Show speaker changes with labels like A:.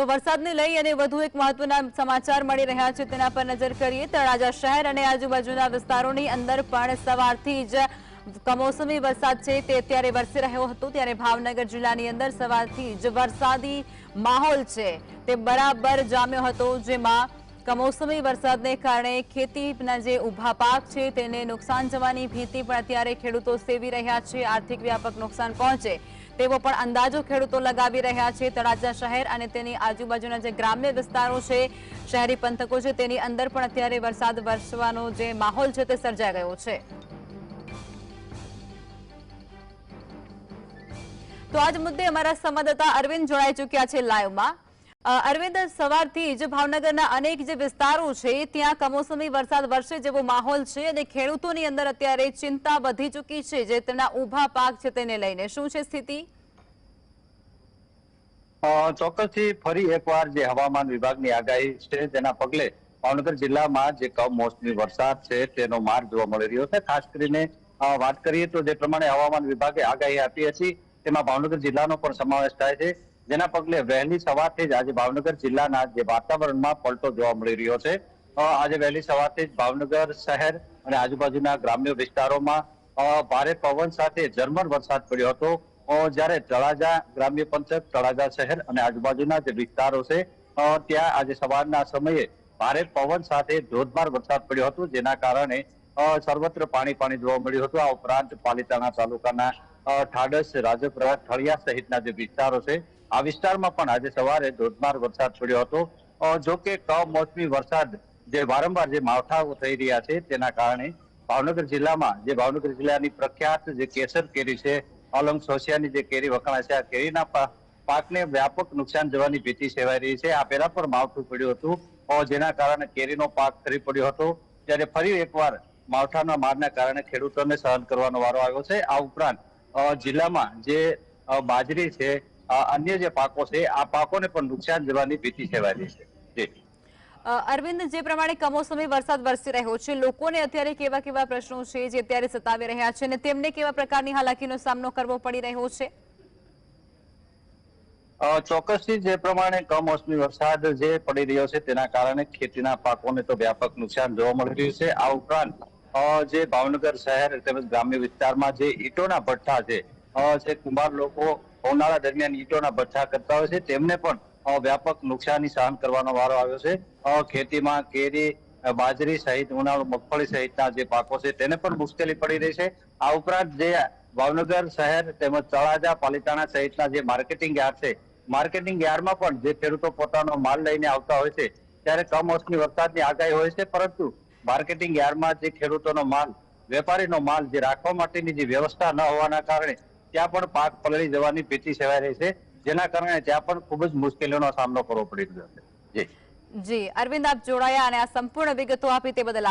A: તો વરસાદને લઈ અને વધુ એક મહત્વના સમાચાર મળી રહ્યા છે તેના પર નજર કરીએ. તળાજા શહેર અને આજુબાજુના વિસ્તારોની અંદર પણ સવારથી જ કમોસમી વરસાદ છે તે અત્યારે વરસી રહ્યો હતો. ત્યારે ભાવનગર જિલ્લાની અંદર સવારથી જ વરસાદી માહોલ છે તે બરાબર જામ્યો હતો, જેમાં કમોસમી વરસાદને કારણે ખેતીના જે ઊભા પાક છે તેને નુકસાન જવાની ભીતિ પણ અત્યારે ખેડૂતો સેવી રહ્યા છે. આર્થિક વ્યાપક નુકસાન પહોંચે તેવો પણ અંદાજો ખેડૂતો લગાવી રહ્યા છે. તળાજા શહેર અને તેની આજુબાજુના જે ગ્રામ્ય વિસ્તારો છે, શહેરી પંથકો છે, તેની અંદર પણ અત્યારે વરસાદ વરસવાનો જે માહોલ છે તે સર્જાઈ ગયો છે. તો આજ મુદ્દે અમારા સંવાદદાતા અરવિંદ જોડાઈ ચૂક્યા છે લાઈવમાં. અરવિંદ, સવારથી જ ભાવનગરના અનેક જે વિસ્તારો છે, ત્યાં કમોસમી વરસાદ વરસે જેવો માહોલ છે અને ખેડૂતોની અંદર અત્યારે ચિંતા વધી ચૂકી છે જે તેના ઊભા પાક છે તેને લઈને. શું છે સ્થિતિ?
B: ચોક્કસથી ફરી એકવાર જે હવામાન વિભાગની આગાહી છે, તેના પગલે ભાવનગર જિલ્લામાં જે કમોસમી વરસાદ છે, તેનો માર જોવા મળી રહ્યો છે. ખાસ કરીને વાત કરીએ તો જે પ્રમાણે હવામાન વિભાગે આગાહી આપી હતી, તેમાં ભાવનગર જિલ્લાનો પણ સમાવેશ થાય છે. જેના પગલે વહેલી સવારથી જ આજે ભાવનગર જિલ્લાના જે વાતાવરણમાં પલટો જોવા મળી રહ્યો છે. આજે વહેલી સવારથી જ ભાવનગર શહેર અને આજુબાજુના ગ્રામ્ય વિસ્તારોમાં ભારે પવન સાથે ઝરમર વરસાદ પડ્યો હતો. જ્યારે તળાજા ગ્રામ્ય પંથક, તળાજા શહેર અને આજુબાજુના જે વિસ્તારો છે ત્યાં આજે સવારના સમયે ભારે પવન સાથે ધોધમાર વરસાદ પડ્યો હતો, જેના કારણે સર્વત્ર પાણી પાણી જોવા મળ્યું હતું. આ ઉપરાંત પાલિતાણા તાલુકાના ઠાડસ, રાજપરા થળિયા સહિતના જે વિસ્તારો છે આ વિસ્તારમાં પણ આજે સવારે ધોધમાર વરસાદ પડ્યો હતો. જો કે કમોસમી વરસાદ જે વારંવાર જે માવઠાઓ થઈ રહ્યા છે તેના કારણે ભાવનગર જિલ્લામાં જે ભાવનગર જિલ્લાની પ્રખ્યાત જે કેસર કેરી છે, અલંગ સોસિયાની જે કેરી વખણાય છે, આ કેરીના પાકને વ્યાપક નુકસાન જવાની ભીતિ સેવાઈ રહી છે. આ પહેલા પણ માવઠું પડ્યું હતું. જેના કારણે કેરીનો પાક ખરી પડ્યો હતો. ત્યારે ફરી એકવાર માવઠાના મારના કારણે ખેડૂતોને સહન કરવાનો વારો આવ્યો છે. આ ઉપરાંત જિલ્લામાં જે બાજરી છે અન્ય જે પાકો છે આ પાકોને પણ નુકસાન જવાની ભીતિ સેવાઈ છે.
A: અરવિંદ જે પ્રમાણે કમોસમી વરસાદ વરસી રહ્યો છે લોકોને અત્યારે કેવા કેવા પ્રશ્નો છે જે અત્યારે સતાવી રહ્યા છે અને તેમને કેવા પ્રકારની હાલાકીનો સામનો કરવો પડી રહ્યો છે?
B: ચોક્કસથી જે પ્રમાણે કમોસમી વરસાદ જે પડી રહ્યો છે તેના કારણે ખેતીના પાકોને તો વ્યાપક નુકસાન જોવા મળી રહ્યું છે. આ ઉપરાંત જે ભાવનગર શહેર તેમજ ગ્રામ્ય વિસ્તારમાં જે ઈંટોના ભઠ્ઠા છે જે કુંભાર લોકો ઉનાળા દરમિયાન ઈંટોના ભઠ્ઠા કરતા હોય છે. તેમને પણ વ્યાપક નુકસાની સહન કરવાનો વારો આવ્યો છે. ખેતીમાં કેરી બાજરી સહિત ઉનાળુ, મગફળી સહિતના જે પાકો છે, તેને પણ મુશ્કેલી પડી રહી છે. આ ઉપરાંત જે ભાવનગર શહેર તેમજ તળાજા, પાલિતાણા સહિતના જે માર્કેટિંગ યાર્ડ છે, માર્કેટિંગ યાર્ડમાં પણ જે ખેડૂતો પોતાનો માલ લઈને આવતા હોય છે, ત્યારે કમોસમી વરસાદની આગાહી હોય છે. પરંતુ માર્કેટિંગ યાર્ડમાં જે ખેડૂતોનો માલ, વેપારીનો માલ જે રાખવા માટેની જે વ્યવસ્થા ન હોવાના કારણે ત્યાં પણ પાક પલળી જવાની ભીતિ સેવાઈ રહી છે. જેના કારણે ત્યાં પણ ખૂબ જ મુશ્કેલીઓનો સામનો કરવો પડી રહ્યો છે. જી.
A: જી, અરવિંદ આપ જોડાયા અને આ સંપૂર્ણ વિગતો આપી તે બદલ